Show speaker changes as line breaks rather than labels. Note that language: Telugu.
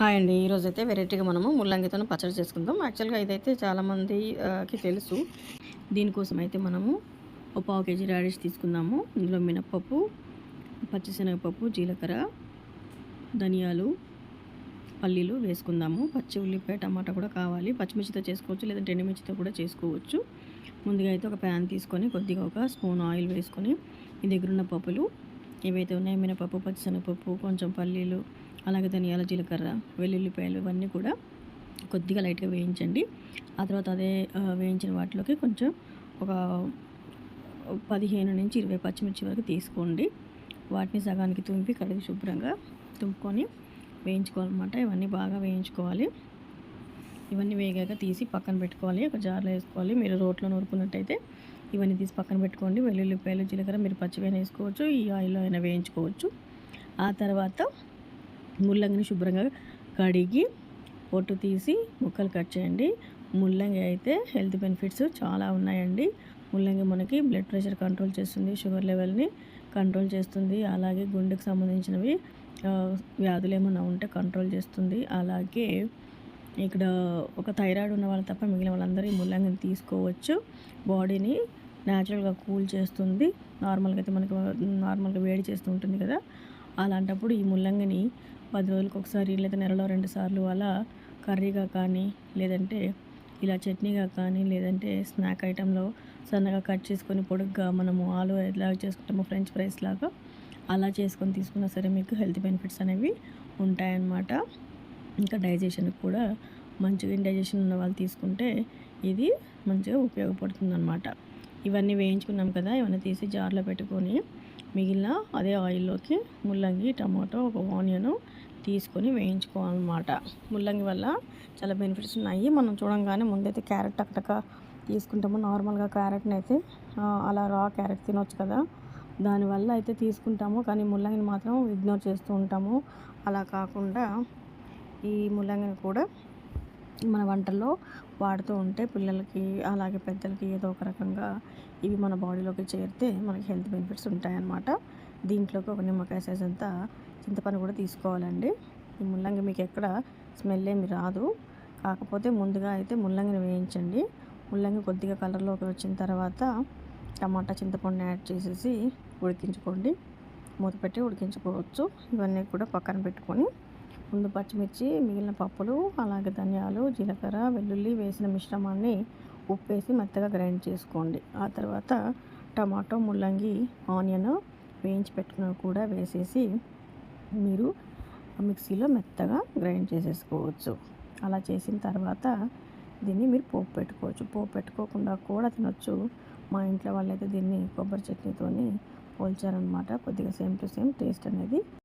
హాయ్ అండి. ఈరోజు అయితే వెరైటీగా మనము ముల్లంగితో పచ్చడి చేసుకుందాం. యాక్చువల్గా ఇదైతే చాలామందికి తెలుసు. దీనికోసం అయితే మనము ఒక పావు కేజీ రాడిష్ తీసుకుందాము. ఇందులో మినప్పప్పు పచ్చిశనగపప్పు జీలకర్ర ధనియాలు పల్లీలు వేసుకుందాము. పచ్చి ఉల్లిపాయ టమాటా కూడా కావాలి. పచ్చిమిర్చితో చేసుకోవచ్చు లేదంటే ఎండుమిర్చితో కూడా చేసుకోవచ్చు. ముందుగా అయితే ఒక ప్యాన్ తీసుకొని కొద్దిగా ఒక స్పూన్ ఆయిల్ వేసుకొని మీ దగ్గర ఉన్న పప్పులు ఏవైతే ఉన్నాయో మినపప్పు పచ్చిశనగపప్పు కొంచెం పల్లీలు అలాగే ధనియాల జీలకర్ర వెల్లుల్లిపాయలు ఇవన్నీ కూడా కొద్దిగా లైట్గా వేయించండి. ఆ తర్వాత అదే వేయించిన వాటిలోకి కొంచెం ఒక పదిహేను నుంచి ఇరవై పచ్చిమిర్చి వరకు తీసుకోండి. వాటిని సగానికి తుంపి కడిగి శుభ్రంగా తుంపుకొని వేయించుకోవాలన్నమాట. ఇవన్నీ బాగా వేయించుకోవాలి. ఇవన్నీ వేగాక తీసి పక్కన పెట్టుకోవాలి. ఒక జార్లో వేసుకోవాలి. మీరు రోట్లో నూరుకున్నట్టయితే ఇవన్నీ తీసి పక్కన పెట్టుకోండి. వెల్లుల్లిపాయలు జీలకర్ర మీరు పచ్చివైన వేసుకోవచ్చు. ఈ ఆయిల్లో అయినా వేయించుకోవచ్చు. ఆ తర్వాత ముల్లంగిని శుభ్రంగా కడిగి పొట్టు తీసి ముక్కలు కట్ చేయండి. ముల్లంగి అయితే హెల్త్ బెనిఫిట్స్ చాలా ఉన్నాయండి. ముల్లంగి మనకి బ్లడ్ ప్రెషర్ కంట్రోల్ చేస్తుంది షుగర్ లెవెల్ని కంట్రోల్ చేస్తుంది. అలాగే గుండెకు సంబంధించినవి వ్యాధులు ఏమైనా ఉంటే కంట్రోల్ చేస్తుంది. అలాగే ఇక్కడ ఒక థైరాయిడ్ ఉన్న వాళ్ళు తప్ప మిగిలిన వాళ్ళందరూ ఈ ముల్లంగిని తీసుకోవచ్చు. బాడీని న్యాచురల్గా కూల్ చేస్తుంది. నార్మల్గా అయితే మనకి నార్మల్గా వేడి చేస్తూ ఉంటుంది కదా. అలాంటప్పుడు ఈ ముల్లంగిని పది రోజులకు ఒకసారి లేదా నెలలో రెండు సార్లు అలా కర్రీగా కానీ లేదంటే ఇలా చట్నీగా కానీ లేదంటే స్నాక్ ఐటెంలో సన్నగా కట్ చేసుకొని పొడుగ్గా మనము ఆలు ఎలా చేసుకుంటామో ఫ్రెంచ్ ఫ్రైస్ లాగా అలా చేసుకొని తీసుకున్నా సరే మీకు హెల్త్ బెనిఫిట్స్ అనేవి ఉంటాయన్నమాట. ఇంకా డైజెషన్కి కూడా మంచిగా డైజెషన్ ఉన్న వాళ్ళు తీసుకుంటే ఇది మంచిగా ఉపయోగపడుతుంది అనమాట ఇవన్నీ వేయించుకున్నాం కదా ఇవన్నీ తీసి జార్లో పెట్టుకొని మిగిలిన అదే ఆయిల్లోకి ముల్లంగి టమాటో ఒక ఆనియన్ తీసుకొని వేయించుకోవాలన్నమాట. ముల్లంగి వల్ల చాలా బెనిఫిట్స్ ఉన్నాయి. మనం చూడంగానే ముందైతే క్యారెట్ టక్టక తీసుకుంటాము. నార్మల్గా క్యారెట్ని అయితే అలా రా క్యారెట్ తినొచ్చు కదా. దానివల్ల అయితే తీసుకుంటాము. కానీ ముల్లంగిని మాత్రం ఇగ్నోర్ చేస్తూ ఉంటాము. అలా కాకుండా ఈ ముల్లంగిని కూడా మన వంటల్లో వాడుతూ ఉంటే పిల్లలకి అలాగే పెద్దలకి ఏదో ఒక రకంగా ఇవి మన బాడీలోకి చేరితే మనకి హెల్త్ బెనిఫిట్స్ ఉంటాయన్నమాట. దీంట్లోకి ఒక నిమ్మకాయ సైజ్ అంతా చింతపండు కూడా తీసుకోవాలండి. ఈ ముల్లంగి మీకు ఎక్కడ స్మెల్ ఏమి రాదు. కాకపోతే ముందుగా అయితే ముల్లంగిని వేయించండి. ముల్లంగి కొద్దిగా కలర్లోకి వచ్చిన తర్వాత టమాటా చింతపండుని యాడ్ చేసేసి ఉడికించుకోండి. మూత పెట్టి ఉడికించుకోవచ్చు. ఇవన్నీ కూడా పక్కన పెట్టుకొని ముందు పచ్చిమిర్చి మిగిలిన పప్పులు అలాగే ధనియాలు జీలకర్ర వెల్లుల్లి వేసిన మిశ్రమాన్ని ఉప్పు వేసి మెత్తగా గ్రైండ్ చేసుకోండి. ఆ తర్వాత టమాటో ముల్లంగి ఆనియన్ వేయించి పెట్టుకున్న కూడా వేసేసి మీరు మిక్సీలో మెత్తగా గ్రైండ్ చేసేసుకోవచ్చు. అలా చేసిన తర్వాత దీన్ని మీరు పోపు పెట్టుకోవచ్చు. పోపు పెట్టుకోకుండా కూడా తినొచ్చు. మా ఇంట్లో వాళ్ళైతే దీన్ని కొబ్బరి చట్నీతోని పోల్చారనమాట కొద్దిగా సేమ్ టు సేమ్ టేస్ట్ అనేది